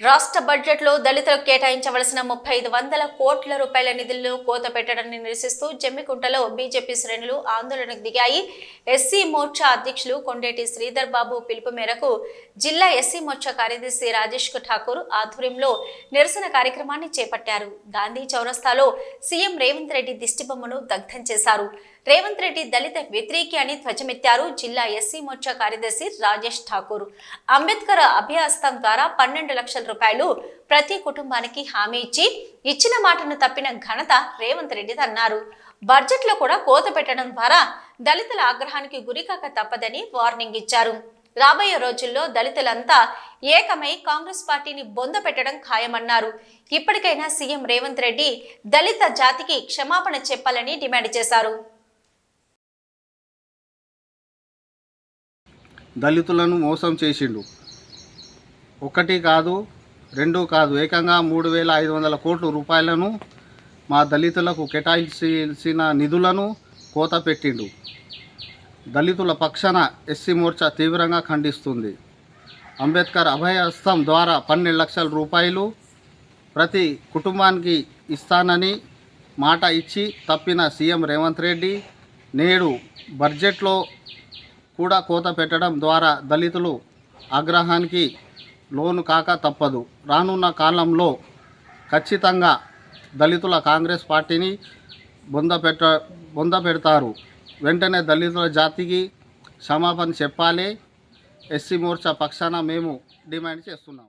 రాష్ట్ర బడ్జెట్లో దళితులకు కేటాయించవలసిన ముప్పై ఐదు వందల కోట్ల రూపాయల నిధులను కోత పెట్టడాన్ని నిరసిస్తూ జమ్మికుంటలో బీజేపీ శ్రేణులు ఆందోళనకు దిగాయి. ఎస్సీ మోర్చా అధ్యక్షులు కొండేటి శ్రీధర్ బాబు పిలుపు మేరకు జిల్లా ఎస్సీ మోర్చా కార్యదర్శి రాజేష్ ఠాకూర్ ఆధ్వర్యంలో నిరసన కార్యక్రమాన్ని చేపట్టారు. గాంధీ చౌరస్తాలో సీఎం రేవంత్ రెడ్డి దిష్టిబొమ్మను దగ్ధం చేశారు. రేవంత్ రెడ్డి దళిత వ్యతిరేకి అని ధ్వజమెత్తారు జిల్లా ఎస్సీ మోర్చా కార్యదర్శి రాజేష్ ఠాకూర్. అంబేద్కర్ అభ్యాస్తం ద్వారా పన్నెండు లక్షల రూపాయలు ప్రతి కుటుంబానికి హామీ ఇచ్చి ఇచ్చిన మాటను తప్పిన ఘనత రేవంత్ రెడ్డిది అన్నారు. బడ్జెట్లో కూడా కోత పెట్టడం ద్వారా దళితుల ఆగ్రహానికి గురికాక తప్పదని వార్నింగ్ ఇచ్చారు. రాబోయే రోజుల్లో దళితులంతా ఏకమై కాంగ్రెస్ పార్టీని బొంద పెట్టడం ఖాయమన్నారు. ఇప్పటికైనా సీఎం రేవంత్ రెడ్డి దళిత జాతికి క్షమాపణ చెప్పాలని డిమాండ్ చేశారు. దళితులను మోసం చేసిండు. ఒకటి కాదు రెండు కాదు ఏకంగా మూడు వేల ఐదు వందల కోట్ల రూపాయలను మా దళితులకు కేటాయించాల్సిన నిధులను కోత పెట్టిండు. దళితుల పక్షాన ఎస్సీ మోర్చా తీవ్రంగా ఖండిస్తుంది. అంబేద్కర్ అభయహస్తం ద్వారా పన్నెండు లక్షల రూపాయలు ప్రతి కుటుంబానికి ఇస్తానని మాట ఇచ్చి తప్పిన సీఎం రేవంత్ రెడ్డి నేడు బడ్జెట్లో కూడా కోత పెట్టడం ద్వారా దళితులు ఆగ్రహానికి లోను కాక తప్పదు. రానున్న కాలంలో ఖచ్చితంగా దళితుల కాంగ్రెస్ పార్టీని బొంద పెట్ట బొంద పెడతారు. వెంటనే దళితుల జాతికి క్షమాపణ చెప్పాలి. ఎస్సీ మోర్చా పక్షాన మేము డిమాండ్ చేస్తున్నాం.